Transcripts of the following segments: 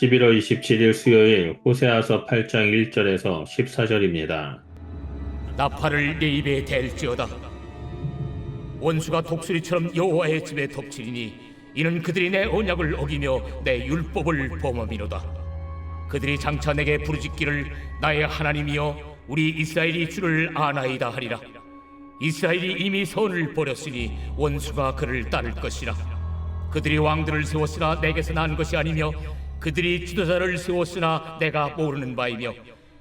11월 27일 수요일 호세아서 8장 1절에서 14절입니다. 나팔을 내 입에 댈지어다. 원수가 독수리처럼 여호와의 집에 덮치리니 이는 그들이 내 언약을 어기며 내 율법을 범함이로다. 그들이 장차 내게 부르짖기를 나의 하나님이여 우리 이스라엘이 주를 아나이다 하리라. 이스라엘이 이미 선을 버렸으니 원수가 그를 따를 것이라. 그들이 왕들을 세웠으나 내게서 난 것이 아니며 그들이 지도자를 세웠으나 내가 모르는 바이며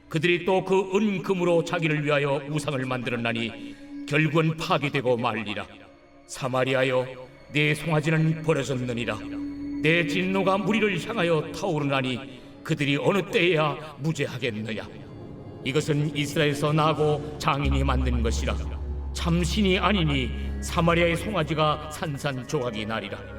그들이 또 그 은금으로 자기를 위하여 우상을 만들었나니 결국은 파괴되고 말리라. 사마리아여 내 송아지는 버려졌느니라. 내 진노가 무리를 향하여 타오르나니 그들이 어느 때에야 무죄하겠느냐. 이것은 이스라엘에서 나고 장인이 만든 것이라. 참신이 아니니 사마리아의 송아지가 산산조각이 나리라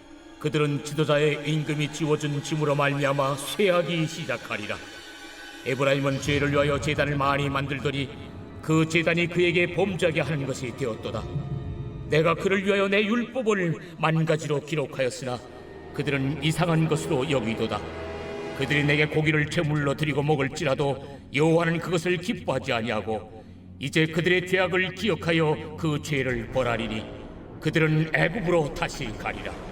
그들은 지도자의 임금이 지워준 짐으로 말미암아 쇠하기 시작하리라. 에브라임은 죄를 위하여 제단을 많이 만들더니 그 제단이 그에게 범죄하게 하는 것이 되었도다. 내가 그를 위하여 내 율법을 만 가지로 기록하였으나 그들은 이상한 것으로 여기도다. 그들이 내게 고기를 제물로 드리고 먹을지라도 여호와는 그것을 기뻐하지 아니하고 이제 그들의 죄악을 기억하여 그 죄를 벌하리니 그들은 애굽으로 다시 가리라.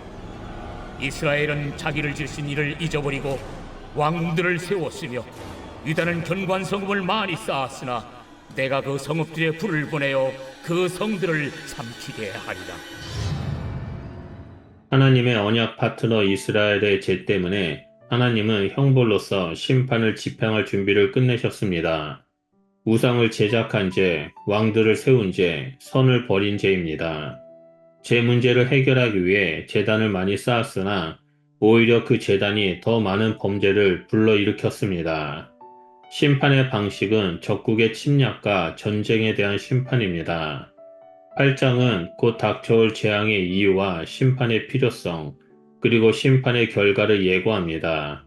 이스라엘은 자기를 지으신 이를 잊어버리고 왕들을 세웠으며 유다는 견고한 성읍을 많이 쌓았으나 내가 그 성읍들에 불을 보내어 그 성들을 삼키게 하리라. 하나님의 언약 파트너 이스라엘의 죄 때문에 하나님은 형벌로서 심판을 집행할 준비를 끝내셨습니다. 우상을 제작한 죄, 왕들을 세운 죄, 선을 버린 죄입니다. 제 문제를 해결하기 위해 재단을 많이 쌓았으나 오히려 그 재단이 더 많은 범죄를 불러일으켰습니다. 심판의 방식은 적국의 침략과 전쟁에 대한 심판입니다. 8장은 곧 닥쳐올 재앙의 이유와 심판의 필요성, 그리고 심판의 결과를 예고합니다.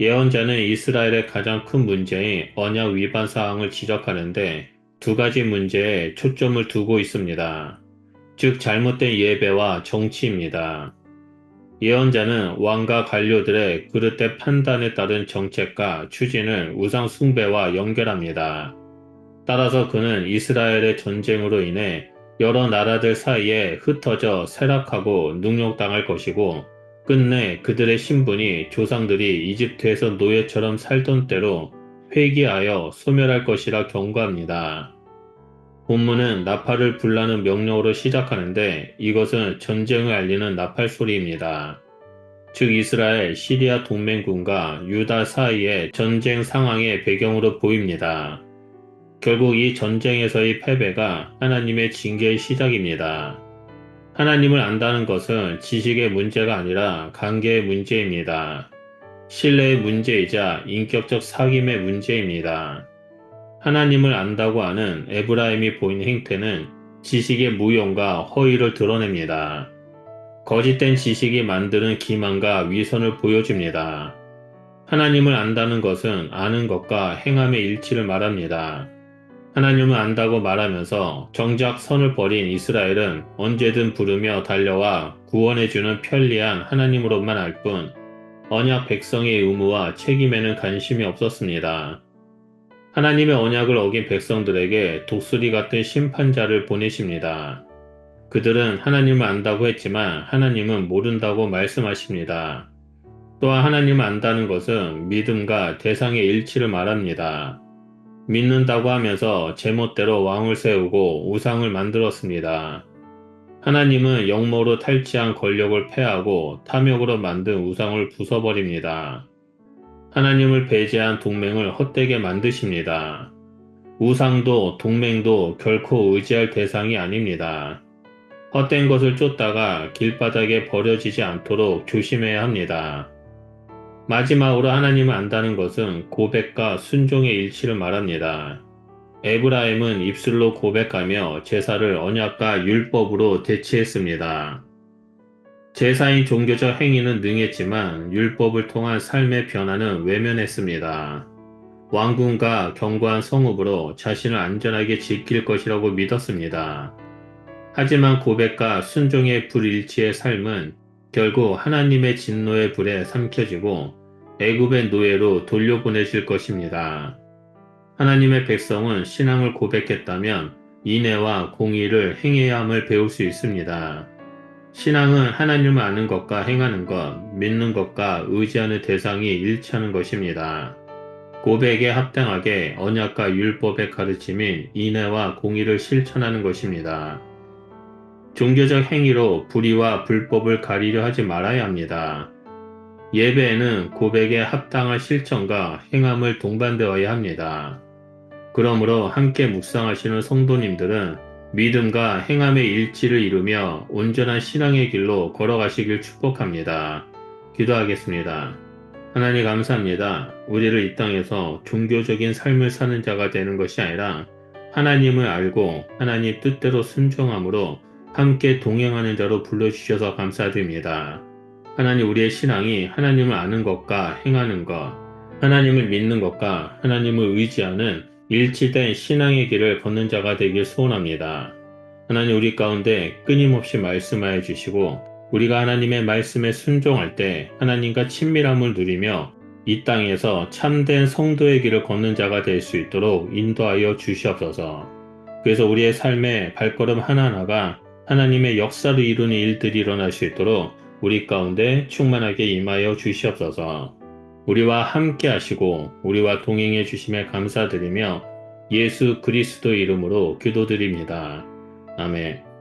예언자는 이스라엘의 가장 큰 문제인 언약 위반 사항을 지적하는데 두 가지 문제에 초점을 두고 있습니다. 즉 잘못된 예배와 정치입니다. 예언자는 왕과 관료들의 그릇된 판단에 따른 정책과 추진을 우상 숭배와 연결합니다. 따라서 그는 이스라엘의 전쟁으로 인해 여러 나라들 사이에 흩어져 쇠락하고 능욕당할 것이고 끝내 그들의 신분이 조상들이 이집트에서 노예처럼 살던 때로 회귀하여 소멸할 것이라 경고합니다. 본문은 나팔을 불라는 명령으로 시작하는데 이것은 전쟁을 알리는 나팔 소리입니다. 즉 이스라엘 시리아 동맹군과 유다 사이의 전쟁 상황의 배경으로 보입니다. 결국 이 전쟁에서의 패배가 하나님의 징계의 시작입니다. 하나님을 안다는 것은 지식의 문제가 아니라 관계의 문제입니다. 신뢰의 문제이자 인격적 사귐의 문제입니다. 하나님을 안다고 하는 에브라임이 보인 행태는 지식의 무용과 허위를 드러냅니다. 거짓된 지식이 만드는 기만과 위선을 보여줍니다. 하나님을 안다는 것은 아는 것과 행함의 일치를 말합니다. 하나님을 안다고 말하면서 정작 선을 버린 이스라엘은 언제든 부르며 달려와 구원해주는 편리한 하나님으로만 알 뿐 언약 백성의 의무와 책임에는 관심이 없었습니다. 하나님의 언약을 어긴 백성들에게 독수리 같은 심판자를 보내십니다. 그들은 하나님을 안다고 했지만 하나님은 모른다고 말씀하십니다. 또한 하나님을 안다는 것은 믿음과 대상의 일치를 말합니다. 믿는다고 하면서 제멋대로 왕을 세우고 우상을 만들었습니다. 하나님은 영모로 탈취한 권력을 패하고 탐욕으로 만든 우상을 부숴버립니다. 하나님을 배제한 동맹을 헛되게 만드십니다. 우상도 동맹도 결코 의지할 대상이 아닙니다. 헛된 것을 쫓다가 길바닥에 버려지지 않도록 조심해야 합니다. 마지막으로 하나님을 안다는 것은 고백과 순종의 일치를 말합니다. 에브라임은 입술로 고백하며 제사를 언약과 율법으로 대체했습니다. 제사인 종교적 행위는 능했지만 율법을 통한 삶의 변화는 외면했습니다. 왕궁과 견고한 성읍으로 자신을 안전하게 지킬 것이라고 믿었습니다. 하지만 고백과 순종의 불일치의 삶은 결국 하나님의 진노의 불에 삼켜지고 애굽의 노예로 돌려보내실 것입니다. 하나님의 백성은 신앙을 고백했다면 인애와 공의를 행해야 함을 배울 수 있습니다. 신앙은 하나님을 아는 것과 행하는 것, 믿는 것과 의지하는 대상이 일치하는 것입니다. 고백에 합당하게 언약과 율법의 가르침인 인애와 공의를 실천하는 것입니다. 종교적 행위로 불의와 불법을 가리려 하지 말아야 합니다. 예배에는 고백에 합당한 실천과 행함을 동반되어야 합니다. 그러므로 함께 묵상하시는 성도님들은 믿음과 행함의 일치를 이루며 온전한 신앙의 길로 걸어가시길 축복합니다. 기도하겠습니다. 하나님 감사합니다. 우리를 이 땅에서 종교적인 삶을 사는 자가 되는 것이 아니라 하나님을 알고 하나님 뜻대로 순종함으로 함께 동행하는 자로 불러주셔서 감사드립니다. 하나님 우리의 신앙이 하나님을 아는 것과 행하는 것, 하나님을 믿는 것과 하나님을 의지하는 일치된 신앙의 길을 걷는 자가 되길 소원합니다. 하나님 우리 가운데 끊임없이 말씀하여 주시고 우리가 하나님의 말씀에 순종할 때 하나님과 친밀함을 누리며 이 땅에서 참된 성도의 길을 걷는 자가 될 수 있도록 인도하여 주시옵소서. 그래서 우리의 삶의 발걸음 하나하나가 하나님의 역사를 이루는 일들이 일어날 수 있도록 우리 가운데 충만하게 임하여 주시옵소서. 우리와 함께 하시고 우리와 동행해 주심에 감사드리며 예수 그리스도 이름으로 기도드립니다. 아멘.